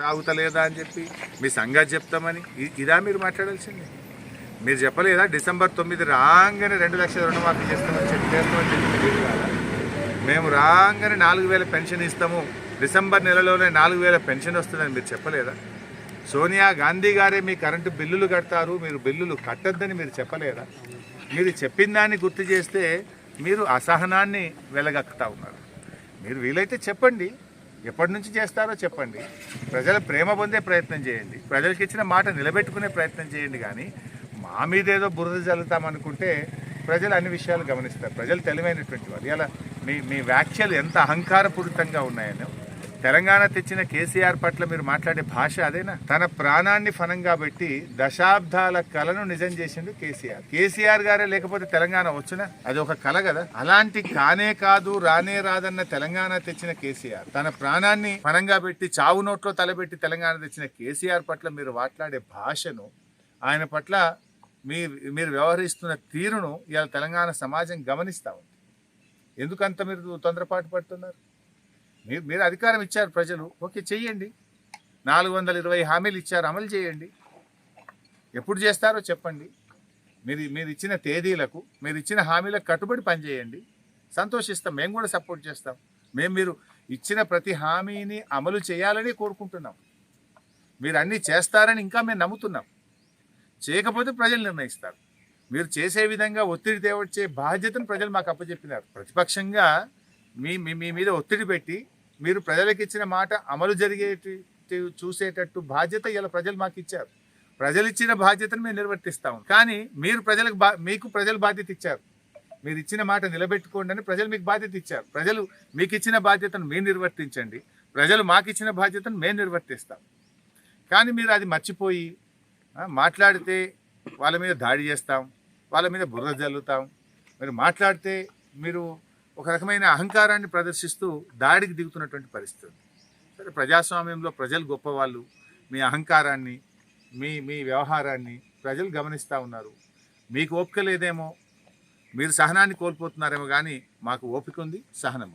సాగుతలేదా అని చెప్పి మీ సంగతి చెప్తామని ఇదా మీరు మాట్లాడాల్సింది. మీరు చెప్పలేదా? డిసెంబర్ తొమ్మిది రాగానే రెండు లక్షల రుణమాఫీ చేస్తామని చెప్పేస్తామని చెప్పి మేము రాగానే నాలుగు వేల పెన్షన్ ఇస్తాము. డిసెంబర్ నెలలోనే నాలుగు వేల పెన్షన్ వస్తుందని మీరు చెప్పలేదా? సోనియా గాంధీ గారే మీ కరెంటు బిల్లులు కడతారు. మీరు బిల్లులు కట్టొద్దని మీరు చెప్పలేదా? మీరు చెప్పిన దాన్ని గుర్తు చేస్తే మీరు అసహనాన్ని వెలగక్కుతా ఉన్నారు. మీరు వీలైతే చెప్పండి. ఎప్పటి నుంచి చేస్తారో చెప్పండి. ప్రజల ప్రేమ పొందే ప్రయత్నం చేయండి. ప్రజలకు ఇచ్చిన మాట నిలబెట్టుకునే ప్రయత్నం చేయండి కానీ మా మీద ఏదో బురద చల్లుతామనుకుంటే ప్రజలు అన్ని విషయాలు గమనిస్తారు. ప్రజలు తెలివైనటువంటి వాళ్ళు. ఇలా మీ మీ వ్యాఖ్యలు ఎంత అహంకారపూరితంగా ఉన్నాయనో తెలంగాణ తెచ్చిన కేసీఆర్ పట్ల మీరు మాట్లాడే భాష అదేనా? తన ప్రాణాన్ని ఫనంగా పెట్టి దశాబ్దాల కలను నిజం చేసిండు కేసీఆర్. కేసీఆర్ గారే లేకపోతే తెలంగాణ వచ్చునా? అది ఒక కళ కదా. అలాంటి కానే కాదు రానే రాదన్న తెలంగాణ తెచ్చిన కేసీఆర్. తన ప్రాణాన్ని ఫనంగా పెట్టి చావు నోట్లో తలబెట్టి తెలంగాణ తెచ్చిన కేసీఆర్ పట్ల మీరు మాట్లాడే భాషను ఆయన పట్ల మీ మీరు వ్యవహరిస్తున్న తీరును ఇవాళ తెలంగాణ సమాజం గమనిస్తూ ఉంది. ఎందుకంత మీరు తొందరపాటు పడుతున్నారు? మీరు మీరు అధికారం ఇచ్చారు ప్రజలు. ఓకే చెయ్యండి. నాలుగు వందల ఇరవై హామీలు ఇచ్చారు. అమలు చేయండి. ఎప్పుడు చేస్తారో చెప్పండి. మీరు మీరు ఇచ్చిన తేదీలకు మీరు ఇచ్చిన హామీలకు కట్టుబడి పనిచేయండి. సంతోషిస్తాం. మేము కూడా సపోర్ట్ చేస్తాం. మేము మీరు ఇచ్చిన ప్రతి హామీని అమలు చేయాలని కోరుకుంటున్నాం. మీరు అన్నీ చేస్తారని ఇంకా మేము నమ్ముతున్నాం. చేయకపోతే ప్రజలు నిర్ణయిస్తారు. మీరు చేసే విధంగా ఒత్తిడి తేవచ్చే బాధ్యతను ప్రజలు మాకు అప్పచెప్పినారు. ప్రతిపక్షంగా మీ మీ మీ మీద ఒత్తిడి పెట్టి మీరు ప్రజలకు ఇచ్చిన మాట అమలు జరిగేటి చూసేటట్టు బాధ్యత ఇలా ప్రజలు మాకు ఇచ్చారు. ప్రజలు ఇచ్చిన బాధ్యతను మేము నిర్వర్తిస్తాం కానీ మీరు ప్రజలకు బా మీకు ప్రజలు బాధ్యత ఇచ్చారు. మీరు ఇచ్చిన మాట నిలబెట్టుకోండి అని ప్రజలు మీకు బాధ్యత ఇచ్చారు. ప్రజలు మీకు ఇచ్చిన బాధ్యతను మీరు నిర్వర్తించండి. ప్రజలు మాకు ఇచ్చిన బాధ్యతను మేము నిర్వర్తిస్తాం. కానీ మీరు అది మర్చిపోయి మాట్లాడితే వాళ్ళ మీద దాడి చేస్తాం వాళ్ళ మీద బుర్ర జల్లుతాం. మీరు మాట్లాడితే మీరు ఒక రకమైన అహంకారాన్ని ప్రదర్శిస్తూ దాడికి దిగుతున్నటువంటి పరిస్థితి ఉంది. సరే ప్రజాస్వామ్యంలో ప్రజలు గొప్పవాళ్ళు మీ అహంకారాన్ని మీ మీ వ్యవహారాన్ని ప్రజలు గమనిస్తూ ఉన్నారు మీకు ఓపిక లేదేమో మీరు సహనాన్ని కోల్పోతున్నారేమో కానీ మాకు ఓపిక ఉంది సహనం